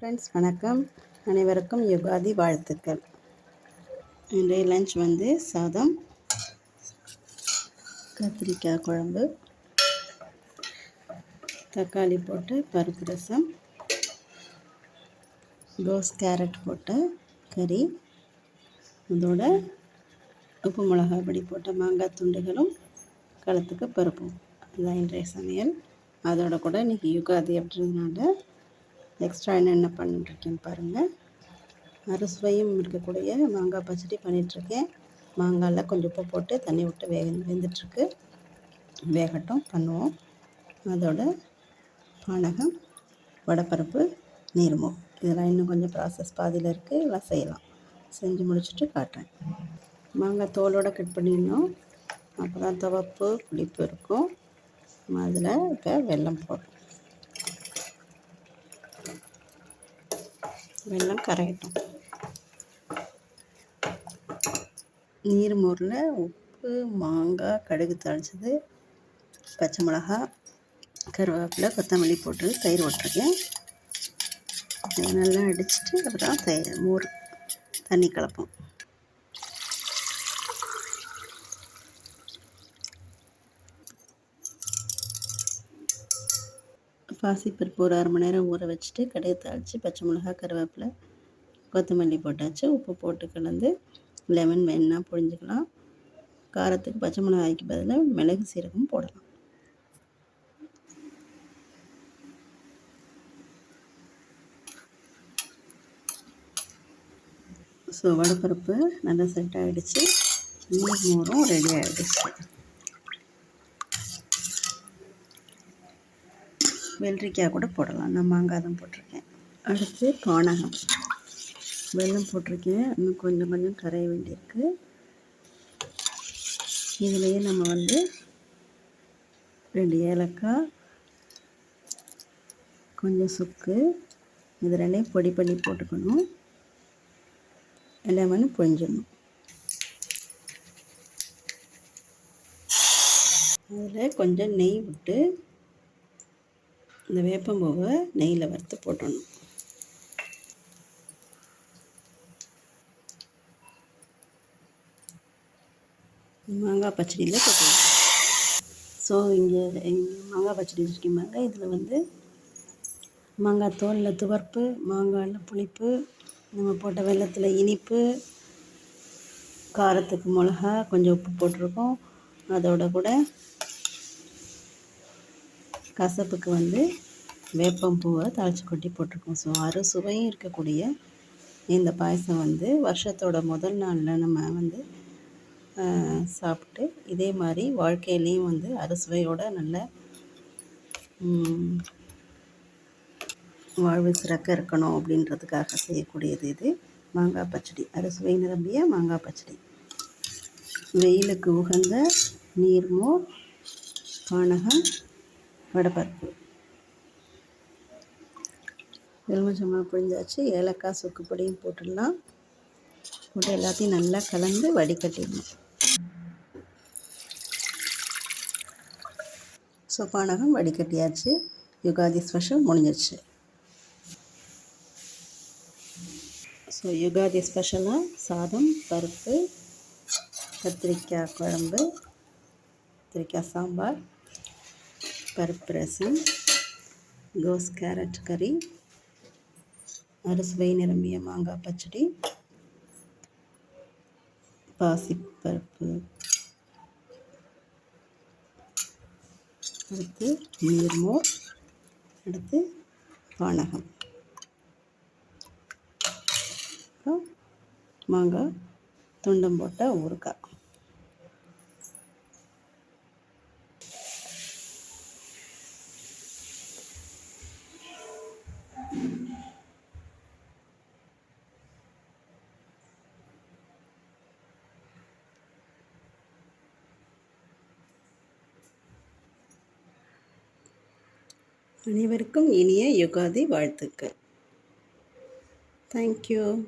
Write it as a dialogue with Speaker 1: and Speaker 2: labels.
Speaker 1: Friends வணக்கம். அனைவருக்கும் யுகாதி வாழ்த்துக்கள். இன்றைய லஞ்ச் வந்து சாதம் கத்திரிக்காய் குழம்பு தக்காளி போட்டு பருப்பு ரசம் ரோஸ் கேரட் போட்ட கறி அதோட உப்பு மிளகாய் பொடி போட்ட மாங்காய் துண்டுகளும் களத்துக்கு பருப்பும். அதுதான் இன்றைய சமையல். அதோட கூட இன்றைக்கி யுகாதி அப்படின்றதுனால எக்ஸ்ட்ரா என்னென்ன பண்ணிட்டுருக்கேன்னு பாருங்கள் அறுசுவையும் இருக்கக்கூடிய மாங்காய் பச்சடி பண்ணிகிட்ருக்கேன் மாங்காயில் கொஞ்சம் உப்பு போட்டு தண்ணி விட்டு வேக வெந்துட்டுருக்கு. வேகட்டும் பண்ணுவோம். அதோட பானகம் வடைப்பருப்பு நீர்மோ இதெல்லாம் இன்னும் கொஞ்சம் ப்ராசஸ் பாதியில் இருக்குது எல்லாம் செய்யலாம். செஞ்சு முடிச்சுட்டு காட்டுறேன். மாங்காய் தோலோடு கட் பண்ணிடணும். அப்போ தான் துவப்பு புளிப்பு இருக்கும். அதில் இப்போ வெல்லம் போடுறோம் வெள்ளம் கரையட்டும். நீர் மோரில் உப்பு மாங்காய் கடுகு தாளிச்சது பச்சை மிளகா கருவேப்பிலை கொத்தமல்லி போட்டு தயிர் விட்டுருக்கேன் இதை நல்லா அடிச்சுட்டு அப்புறம் தயிர் மோர் தண்ணி கலப்போம். பாசிப்பருப்பு ஒரு அரை மணி நேரம் ஊற வச்சுட்டு கடையை தாளித்து பச்சை மிளகா கருவேப்பிலை கொத்தமல்லி போட்டாச்சு. உப்பு போட்டு கலந்து லெமன் வேணுன்னா புழிஞ்சிக்கலாம். காரத்துக்கு பச்சை மிளகாய்க்கு பதிலாக மிளகு சீரகம் போடலாம். ஸோ வடைப்பருப்பு நல்லா செட் ஆகிடுச்சு நீர் மோரும் ரெடி ஆகிடுச்சு வெள்ளரிக்காய் கூட போடலாம். நான் மாங்காய் தான் போட்டிருக்கேன். அடுத்து பானகம். வெல்லம் போட்டிருக்கேன். இன்னும் கொஞ்சம் கொஞ்சம் கரைய வேண்டியிருக்கு. இதுலேயே நம்ம வந்து ரெண்டு ஏலக்காய் கொஞ்சம் சுக்கு இது ரெண்டையும் பொடி பண்ணி போட்டுக்கணும். எல்லாமே பொஞ்சிடணும் அதில் கொஞ்சம் நெய் விட்டு இந்த வேப்பம்பூவை நெய்யில் வறுத்து போட்டணும் மாங்காய் பச்சடியில் போட்டுக்கணும் ஸோ இங்கே மாங்காய் பச்சடி வச்சுருக்கீங்க இதில் வந்து மாங்காய் தோலில் துவர்ப்பு மாங்காயில் புளிப்பு நம்ம போட்ட வெள்ளத்தில் இனிப்பு காரத்துக்கு மிளகா கொஞ்சம் உப்பு போட்டிருக்கோம். அதோட கூட கசப்புக்கு வந்து வேப்பம் பூவை தாளித்து கொட்டி போட்டிருக்கோம். ஸோ அறு சுவையும் இருக்கக்கூடிய இந்த பாயசம் வந்து வருஷத்தோட முதல் நாளில் நம்ம வந்து சாப்பிட்டு இதே மாதிரி வாழ்க்கையிலையும் வந்து அறுசுவையோட நல்ல வாழ்வு சிறக்க இருக்கணும் அப்படின்றதுக்காக செய்யக்கூடியது இது. மாங்காய் பச்சடி. அறுசுவை நிரம்பிய மாங்காய் பச்சடி. வெயிலுக்கு உகந்த நீர்மோர் பானகம் வடைப்பருப்பு எலுமிச்சம்பழம் புழிஞ்சாச்சு. ஏலக்காய் சுக்குப்பொடியும் போட்டுடலாம். போட்டு எல்லாத்தையும் நல்லா கலந்து வடிகட்டிடணும். ஸோ பானகம் வடிகட்டியாச்சு. யுகாதி ஸ்பெஷல் முடிஞ்சிருச்சு. ஸோ யுகாதி ஸ்பெஷலாக சாதம் பருப்பு கத்திரிக்காய் குழம்பு கத்திரிக்காய் சாம்பார் பருப்பு ரசம் கோஸ் கேரட் கறி அறுசுவை நிரம்பிய மாங்காய் பச்சடி பாசிப்பருப்பு அடுத்து நீர்மோர் அடுத்து பானகம். அப்புறம் மாங்காய் துண்டம் போட்ட ஊறுகாய். அனைவருக்கும் இனிய யுகாதி வாழ்த்துக்கள். தேங்க்யூ